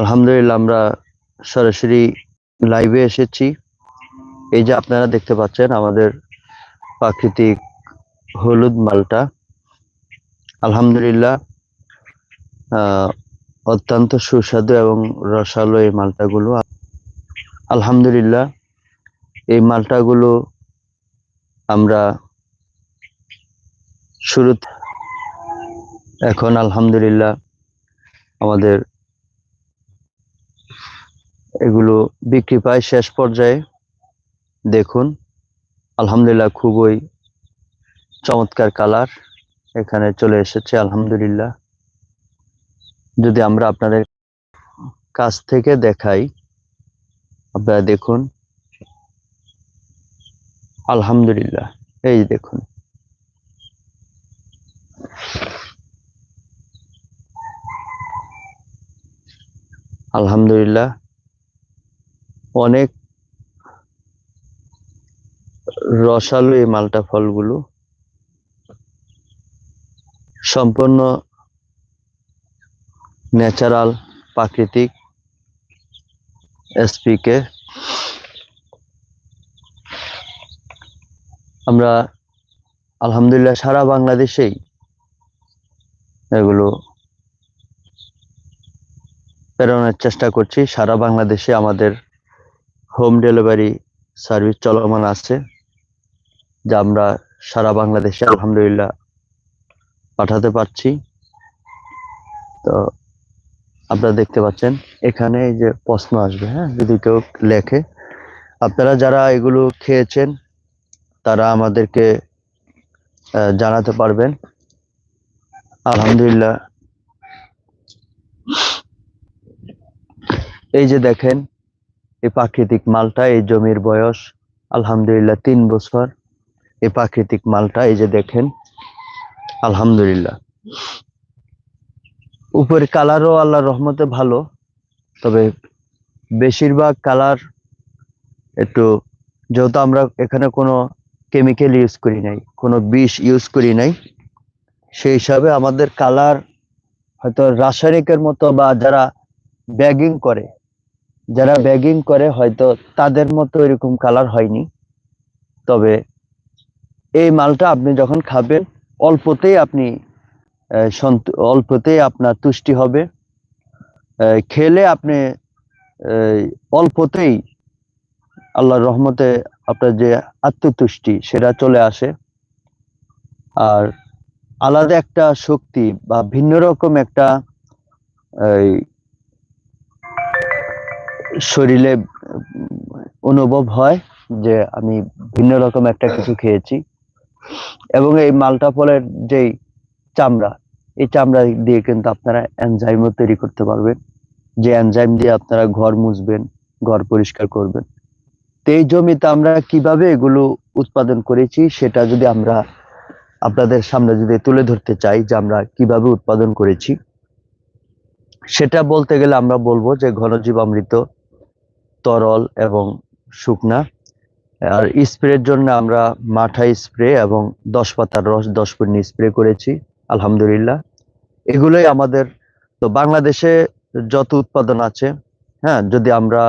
আলহামদুলিল্লাহ, আমরা সরাসরি লাইভে এসেছি। এই যে আপনারা দেখতে পাচ্ছেন, আমাদের প্রাকৃতিক হলুদ মালটা। আলহামদুলিল্লাহ অত্যন্ত সুস্বাদু এবং রসালো এই মালটাগুলো। আলহামদুলিল্লাহ, এই মালটাগুলো আমরা শুরু এখন আলহামদুলিল্লাহ আমাদের এগুলো বিক্রি পায় শেষ পর্যায়ে। দেখুন, আলহামদুলিল্লাহ খুবই চমৎকার কালার এখানে চলে এসেছে, আলহামদুলিল্লাহ। যদি আমরা আপনাদের কাছ থেকে দেখাই, আপনারা দেখুন, আলহামদুলিল্লাহ, এই দেখুন। আলহামদুলিল্লাহ অনেক রসালো এই মালটা ফলগুলো। সম্পূর্ণ ন্যাচারাল, প্রাকৃতিক এসপিকে আমরা আলহামদুলিল্লাহ সারা বাংলাদেশেই এগুলো প্রেরণের চেষ্টা করছি। সারা বাংলাদেশে আমাদের হোম ডেলিভারি সার্ভিস চলমান আছে, যা আমরা সারা বাংলাদেশে আলহামদুলিল্লাহ পাঠাতে পারছি। তো আপনারা দেখতে পাচ্ছেন, এখানে এই যে প্রশ্ন আসবে হ্যাঁ যদি কেউ লেখে। আপনারা যারা এগুলো খেয়েছেন, তারা আমাদেরকে জানাতে পারবেন। আলহামদুলিল্লাহ। এই যে দেখেন এই প্রাকৃতিক মালটা, এই জমির বয়স, আলহামদুলিল্লাহ, তিন বছর। এই প্রাকৃতিক মালটা, এই যে দেখেন, আলহামদুলিল্লাহ। উপরে কালারও আল্লাহর রহমতে ভালো, তবে বেশিরভাগ কালার একটু, যেহেতু আমরা এখানে কোনো কেমিক্যাল ইউজ করি নাই, কোনো বিষ ইউজ করি নাই, সেই হিসাবে আমাদের কালার হয়তো রাসায়নিকের মতো বা যারা ব্যাগিং করে যারা ব্যাগিং করে হয়তো তাদের মতো এরকম কালার হয়নি। তবে এই মালটা আপনি যখন খাবেন, অল্পতেই আপনি অল্পতেই আপনার তুষ্টি হবে। খেলে আপনি অল্পতেই আল্লাহর রহমতে আপনার যে আত্মতুষ্টি সেটা চলে আসে। আর আলাদা একটা শক্তি বা ভিন্ন রকম একটা শরীরে অনুভব হয় যে আমি ভিন্ন রকম একটা কিছু খেয়েছি। এবং এই মালটা ফলের যেই চামড়া, এই চামড়া দিয়ে কিন্তু আপনারা এনজাইমও তৈরি করতে পারবেন। যে এনজাইম দিয়ে আপনারা ঘর মুছবেন, ঘর পরিষ্কার করবেন। তো এই জমিতে আমরা কীভাবে এগুলো উৎপাদন করেছি সেটা যদি আমরা আপনাদের সামনে যদি তুলে ধরতে চাই যে আমরা কীভাবে উৎপাদন করেছি, সেটা বলতে গেলে আমরা বলব যে ঘনজীবামৃত তরল এবং শুকনা। আর স্প্রের জন্য আমরা মাঠা স্প্রে এবং দশ পাতার রস দশ পূর্ণ স্প্রে করেছি, আলহামদুলিল্লাহ। এগুলোই আমাদের, তো বাংলাদেশে যত উৎপাদন আছে হ্যাঁ যদি আমরা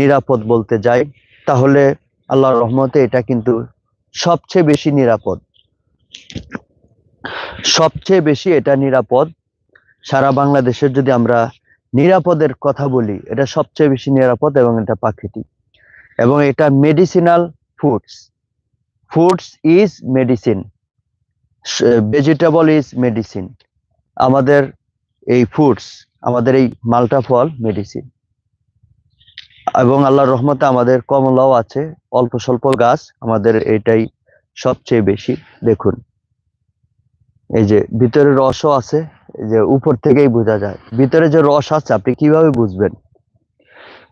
নিরাপদ বলতে যাই, তাহলে আল্লাহর রহমতে এটা কিন্তু সবচেয়ে বেশি নিরাপদ। সবচেয়ে বেশি এটা নিরাপদ। সারা বাংলাদেশের যদি আমরা নিরাপদের কথা বলি, এটা সবচেয়ে বেশি নিরাপদ এবং এটা প্রাকৃতিক। এবং এটা medicinal foods foods is medicine vegetable is medicine আমাদের এই ফুডস আমাদের এই মালটা ফল মেডিসিন এবং আল্লাহর রহমতে আমাদের কমলাও আছে, অল্প স্বল্প গাছ, আমাদের এটাই সবচেয়ে বেশি। দেখুন, এই যে ভিতরে রসও আছে যে উপর থেকেই বোঝা যায়। ভিতরে যে রস আছে আপনি কীভাবে বুঝবেন?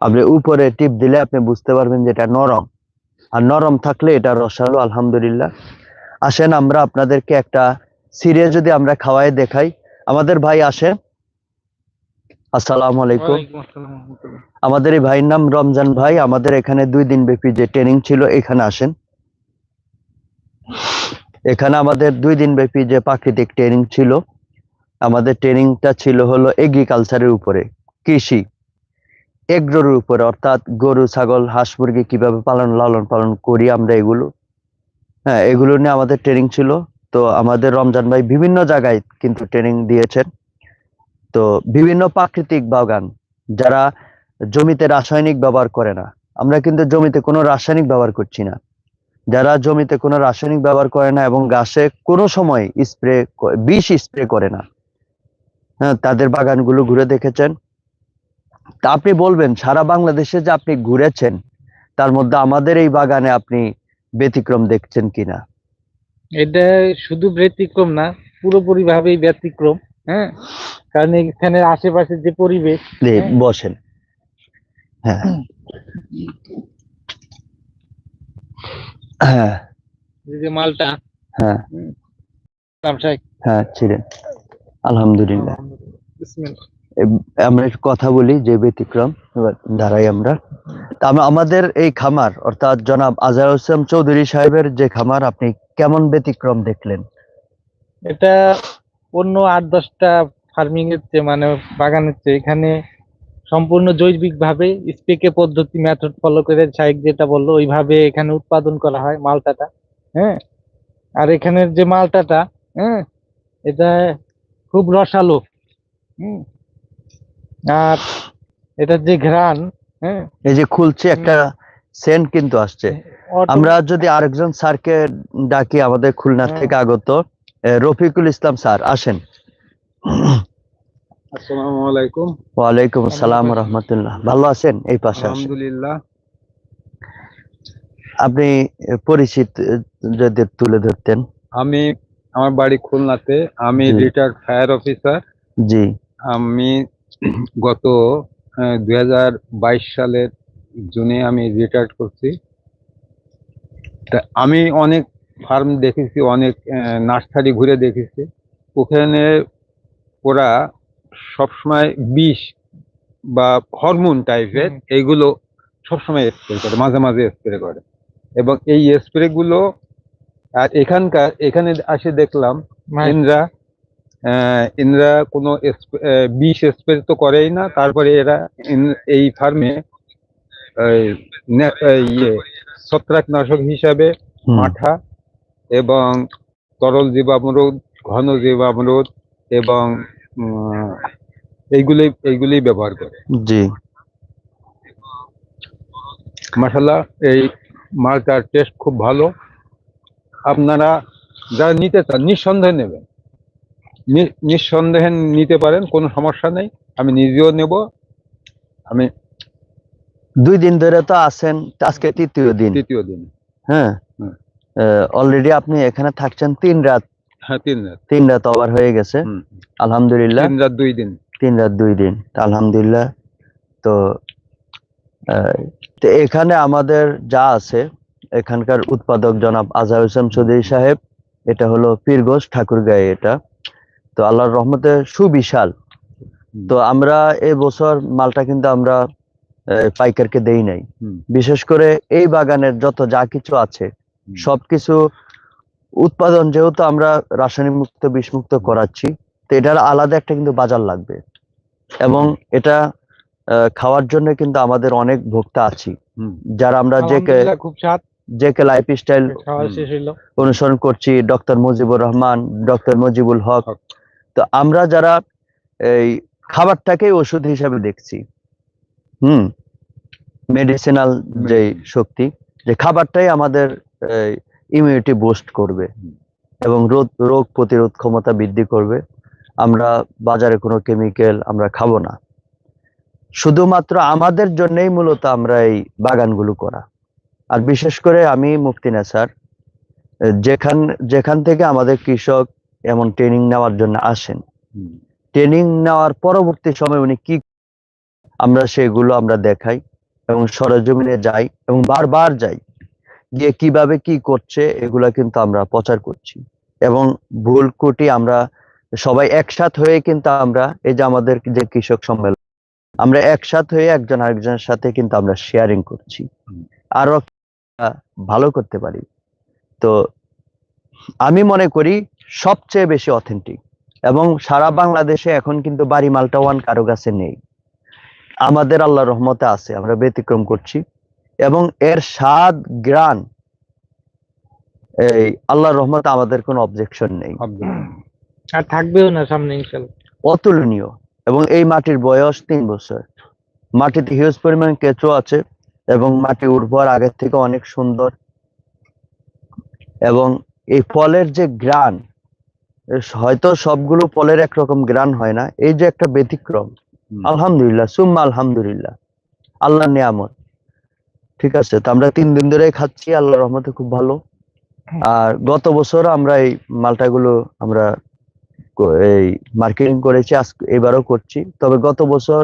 আপনি উপরে টিপ দিলে আপনি বুঝতে পারবেন যে এটা নরম। আর নরম থাকলে এটা রসালো আলহামদুলিল্লাহ। আসেন আমরা আপনাদেরকে একটা সিরিয়াল যদি আমরা খাওয়াই দেখাই। আমাদের ভাই আসেন আসসালামু আলাইকুম। আমাদের এই ভাইয়ের নাম রমজান ভাই। আমাদের এখানে দুই দিন ব্যাপী যে ট্রেনিং ছিল এখানে আসেন। এখানে আমাদের দুই দিন ব্যাপী যে প্রাকৃতিক ট্রেনিং ছিল। আমাদের ট্রেনিংটা ছিল হলো এগ্রিকালচারের উপরে, কৃষি। এগ্রোর উপরে, অর্থাৎ গরু, ছাগল, হাঁস মুরগি কীভাবে পালন, লালন পালন করি আমরা এগুলো। হ্যাঁ এগুলো নিয়ে আমাদের ট্রেনিং ছিল। তো আমাদের রমজান ভাই বিভিন্ন জায়গায় কিন্তু ট্রেনিং দিয়েছেন। তো বিভিন্ন প্রাকৃতিক বাগান, যারা জমিতে রাসায়নিক ব্যবহার করে না, আমরা কিন্তু জমিতে কোনো রাসায়নিক ব্যবহার করছি না। যারা জমিতে কোনো রাসায়নিক ব্যবহার করে না এবং গাছে কোনো সময় স্প্রে বিষ স্প্রে করে না হ্যাঁ তাদের বাগানগুলো ঘুরে দেখেছেন। তা আপনি বলবেন সারা বাংলাদেশে যে আপনি ঘুরেছেন তার মধ্যে আমাদের এই বাগানে আপনি ব্যতিক্রম দেখছেন কিনা? এটা শুধু ব্যতিক্রম না পুরোপুরি ভাবেই ব্যতিক্রম হ্যাঁ? কারণ এখানে আশেপাশে যে পরিবেশ হ্যাঁ। বসেন। হ্যাঁ। হ্যাঁ। যে মালটা হ্যাঁ। হ্যাঁ ছিলেন। আলহামদুলিল্লাহ। আমরা কথা বলি যে ব্যতিক্রম দাঁড়াই আমরা। আমাদের এই খামার অর্থাৎ জনাব আজহার হোসেন চৌধুরী সাহেবের যে খামার আপনি কেমন ব্যতিক্রম দেখলেন? এটা অন্য আট দশটা ফার্মিং এর চেয়ে মানে বাগানের চেয়ে এখানে সম্পূর্ণ জৈবিক ভাবে স্পেকে পদ্ধতি মেথড ফলো করে সাহেব যেটা বলল ওইভাবে এখানে উৎপাদন করা হয় মালটাটা হ্যাঁ? আর এখানের যে মালটাটা হ্যাঁ? এটা খুব রসালো। হুম। আর এটার যে ঘ্রাণ হ্যাঁ? এই যে খুলছে একটা সেন্ট কিন্তু আসছে। আমরা যদি আরেকজন স্যারকে ডাকি আমাদের খুলনা হ্যাঁ। থেকে আগত রফিকুল ইসলাম স্যার আসেন। আসসালামু আলাইকুম। ওয়ালাইকুম আসসালাম রহমতুল্লাহ। ভালো আছেন? এই পাশে আসেন। আলহামদুলিল্লাহ। আপনি পরিচিত যদি তুলে ধরতেন। আমি আমার বাড়ি খুলনাতে। আমি। রিটায়ার্ড ফায়ার অফিসার জি। আমি গত দুই হাজার বাইশ সালের জুনে আমি রিটায়ার্ড করছি। তা আমি অনেক ফার্ম দেখেছি অনেক নার্সারি ঘুরে দেখেছি। ওখানে ওরা সবসময় বিষ বা হরমোন টাইপের। এইগুলো সবসময় স্প্রে করে মাঝে মাঝে স্প্রে করে। এবং এই স্প্রে গুলো আর এখানকার এখানে আসে দেখলাম মানে ইনরা ইনরা কোনো বিষ স্প্রে তো করেই না তারপরে এরা এই ফার্মে ইয়ে ছত্রাকনাশক হিসাবে মাঠা এবং তরল জীবামরোধ ঘন জীবামরোধ এবং এইগুলি এইগুলি ব্যবহার করে। জি। মাসাল্লাহ এই মালটার টেস্ট খুব ভালো। আপনারা যারা নিতে চান নিঃসন্দেহে নেবেন। নিঃসন্দেহে নিতে পারেন কোনো সমস্যা নেই। আমি নিজেও নেব। আমি দুই দিন ধরে তো আছেন আজকে তৃতীয় দিন। তৃতীয় দিন। হ্যাঁ। অলরেডি আপনি এখানে থাকছেন তিন রাত। হ্যাঁ তিন রাত। তিন রাত ওভার হয়ে গেছে। আলহামদুলিল্লাহ। তিন রাত দুই দিন। তিন রাত দুই দিন। আলহামদুলিল্লাহ। তো এখানে আমাদের যা আছে এখানকার উৎপাদক জনাব আজহার হোসেন চৌধুরী সাহেব। এটা হলো পীরগোজ ঠাকুরগাঁয়ে এটা। তো আল্লাহর রহমতে সুবিশাল। তো আমরা এই বছর মালটা কিন্তু আমরা পাইকারকে দেই নাই। বিশেষ করে এই বাগানের যত যা কিছু আছে সবকিছু উৎপাদন যেহেতু আমরা রাসায়নিক মুক্ত বিষমুক্ত করাচ্ছি তো এটার আলাদা একটা কিন্তু বাজার লাগবে। এবং এটা খাওয়ার জন্য কিন্তু আমাদের অনেক ভোক্তা আছি। যারা আমরা যে খুব স্বাদ যে কে লাইফ স্টাইল অনুসরণ করছি ডক্টর মুজিবুর রহমান ডক্টর মুজিবুল হক। তো আমরা যারা এই খাবারটাকেই ওষুধ হিসাবে দেখছি হুম মেডিসিনাল যে শক্তি যে খাবারটাই আমাদের ইমিউনিটি বুস্ট করবে এবং রোগ রোগ প্রতিরোধ ক্ষমতা বৃদ্ধি করবে। আমরা বাজারে কোনো কেমিক্যাল আমরা খাব না। শুধুমাত্র আমাদের জন্যই মূলত আমরা এই বাগানগুলো করা। আর বিশেষ করে আমি মুফতিনা স্যার যেখান যেখান থেকে আমাদের কৃষক এমন ট্রেনিং নেওয়ার জন্য আসেন। ট্রেনিং নেওয়ার পরবর্তী সময় উনি কি আমরা সেগুলো আমরা দেখাই এবং সরজমিনে যাই এবং বারবার যাই গিয়ে কীভাবে কি করছে এগুলা কিন্তু আমরা প্রচার করছি। এবং ভুল কুটি আমরা সবাই একসাথ হয়ে কিন্তু আমরা এই যে আমাদের যে কৃষক সম্মেলন আমরা একসাথ হয়ে একজন আরেকজনের সাথে কিন্তু আমরা শেয়ারিং করছি। আরও ভালো করতে পারি। তো আমি মনে করি সবচেয়ে বেশি অথেন্টিক এবং সারা বাংলাদেশে এখন কিন্তু বাড়ি মালটা ওয়ান কারও কাছে নেই। আমাদের আল্লাহ রহমতে আছে আমরা ব্যতিক্রম করছি এবং এর স্বাদ গ্রান এই আল্লাহর রহমতে আমাদের কোনো অবজেকশন নেই। আর থাকবেও না সামনে অতুলনীয় এবং এই মাটির বয়স তিন বছর। মাটিতে হিউজ পরিমাণ কেঁচো আছে। এবং মাটি উর্বর আগের থেকে অনেক সুন্দর। এবং এই ফলের যে গ্রান হয়তো সবগুলো ফলের একরকম গ্রান হয় না এই যে একটা ব্যতিক্রম। আলহামদুলিল্লাহ সুম্মা আলহামদুলিল্লাহ। আল্লাহ নিয়ামত। ঠিক আছে তো আমরা তিন দিন ধরে খাচ্ছি আল্লাহ রহমতে খুব ভালো। আর গত বছর আমরা এই মালটাগুলো আমরা এই মার্কেটিং করেছি আজ এবারও করছি। তবে গত বছর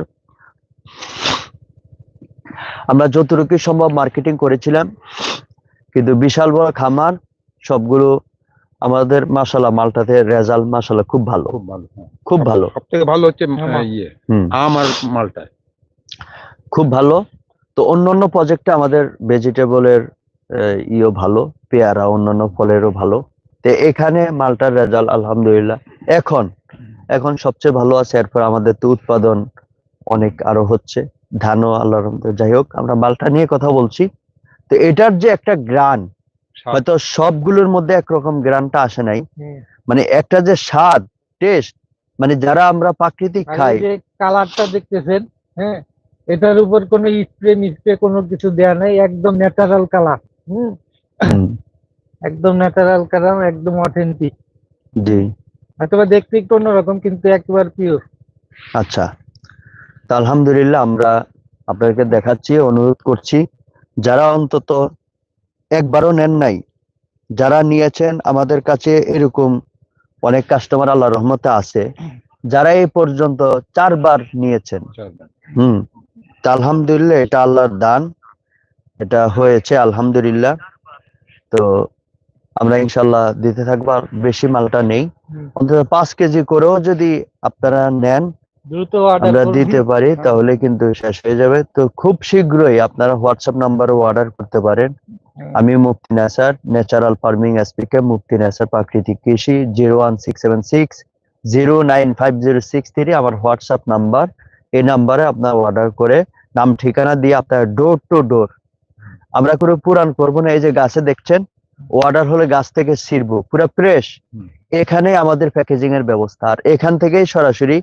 আমরা যতটুকু সম্ভব মার্কেটিং করেছিলাম কিন্তু বিশাল বড় খামার সবগুলো আমাদের মাসালা মালটাতে রেজাল্ট মাসালা খুব ভালো। খুব ভালো হ্যাঁ। খুব ভালো। সব থেকে ভালো হচ্ছে আমার। ইয়ে আম আর মালটা। খুব ভালো। তো অন্যান্য প্রজেক্টে আমাদের ভেজিটেবলের ইও ভালো পেয়ারা অন্যান্য ফলেরও ভালো। তো এখানে মালটার রেজাল্ট আলহামদুলিল্লাহ। এখন এখন সবচেয়ে ভালো আছে এরপর আমাদের তো উৎপাদন অনেক আরও হচ্ছে। ধানও আল্লাহর যাই হোক আমরা মালটা নিয়ে কথা বলছি। তো এটার যে একটা গ্রান। হয়তো সবগুলোর মধ্যে একরকম গ্রানটা আসে নাই। মানে একটা যে স্বাদ টেস্ট মানে যারা আমরা প্রাকৃতিক খাই। এই কালারটা দেখতেছেন হ্যাঁ এটার উপর কোনো স্প্রে মিস্প্রে কোনো কিছু দেয়া নাই একদম ন্যাচারাল কালার হুম। একদম ন্যাচারাল কালার একদম অথেন্টিক জি। হয়তোবা দেখতে একটু অন্যরকম কিন্তু একবার পিওর আচ্ছা। তা আলহামদুলিল্লাহ আমরা আপনাদেরকে দেখাচ্ছি, অনুরোধ করছি। যারা অন্তত একবারও নেন নাই, যারা নিয়েছেন, আমাদের কাছে এরকম অনেক কাস্টমার আল্লাহ রহমতে আছে। যারা এই পর্যন্ত চারবার নিয়েছেন। হুম আলহামদুলিল্লাহ এটা আল্লাহর দান, এটা হয়েছে আলহামদুলিল্লাহ। তো আমরা ইনশাল্লাহ দিতে থাকব বেশি মালটা নেই। অন্তত পাঁচ কেজি করেও যদি আপনারা নেন দ্রুত অর্ডার আমরা দিতে পারি তাহলে কিন্তু শেষ হয়ে যাবে। তো খুব শীঘ্রই আপনারা হোয়াটসঅ্যাপ নাম্বারে অর্ডার করতে পারেন। আমি মুক্তি নাসার ন্যাচারাল ফার্মিং এসপিকে মুক্তি নাসার প্রাকৃতিক কৃষি zero one six seven six zero nine five zero six three আমার হোয়াটসঅ্যাপ নাম্বার এই নাম্বারে আপনার অর্ডার করে নাম ঠিকানা দিয়ে আপনার ডোর টু ডোর আমরা কোনো পুরান করব না এই যে গাছে দেখছেন? অর্ডার হলে গাছ থেকে ছিড়বো পুরো ফ্রেশ এখানে আমাদের প্যাকেজিং এর ব্যবস্থা। আর এখান থেকেই সরাসরি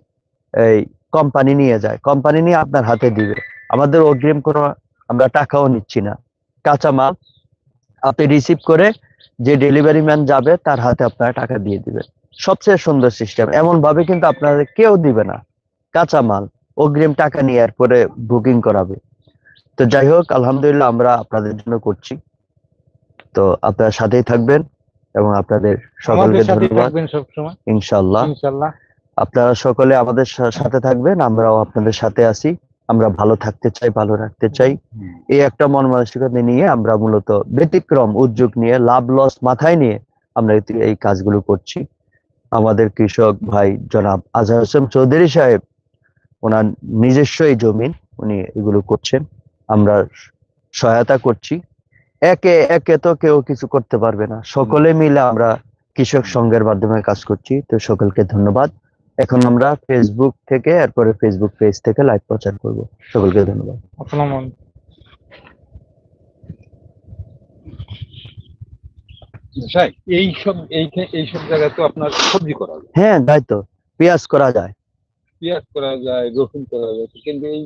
এই কোম্পানি নিয়ে যায়। কোম্পানি নিয়ে আপনার হাতে দিবে। আমাদের অগ্রিম কোনো আমরা টাকাও নিচ্ছি না। কাঁচা মাল আপনি রিসিভ করে যে ডেলিভারি ম্যান যাবে তার হাতে আপনারা টাকা দিয়ে দিবে সবচেয়ে সুন্দর সিস্টেম এমন ভাবে কিন্তু আপনাদের কেউ দিবে না। কাঁচা মাল অগ্রিম টাকা নিয়ে এরপরে বুকিং করাবে। তো যাই হোক আলহামদুলিল্লাহ আমরা আপনাদের জন্য করছি। তো আপনারা সাথেই থাকবেন এবং আপনাদের সকলকে ধন্যবাদ। ইনশাল্লাহ ইনশাল্লাহ আপনারা সকলে আমাদের সাথে থাকবেন, আমরাও আপনাদের সাথে আছি। আমরা ভালো থাকতে চাই, ভালো রাখতে চাই। এই একটা মন মানসিকতা নিয়ে আমরা মূলত ব্যতিক্রম উদ্যোগ নিয়ে, লাভ লস মাথায় নিয়ে আমরা এই কাজগুলো করছি। আমাদের কৃষক ভাই জনাব আজহার হোসেন চৌধুরী সাহেব, ওনার নিজস্ব এই জমিন, উনি এগুলো করছেন। আমরা সহায়তা করছি। একে একে তো কেউ কিছু করতে পারবে না। সকলে মিলে আমরা কৃষক সংঘের মাধ্যমে কাজ করছি। তো সকলকে ধন্যবাদ। এখন আমরা ফেসবুক থেকে এরপরে ফেসবুক পেজ থেকে লাইভ প্রচার করব। সকলকে ধন্যবাদ। আসসালামু আলাইকুম। স্যার এই সব এই এই সব জায়গায় তো আপনার সবজি করা যায়। হ্যাঁ তাই তো। পেঁয়াজ করা যায়। পেঁয়াজ করা যায় রসুন করা যায় কিন্তু এই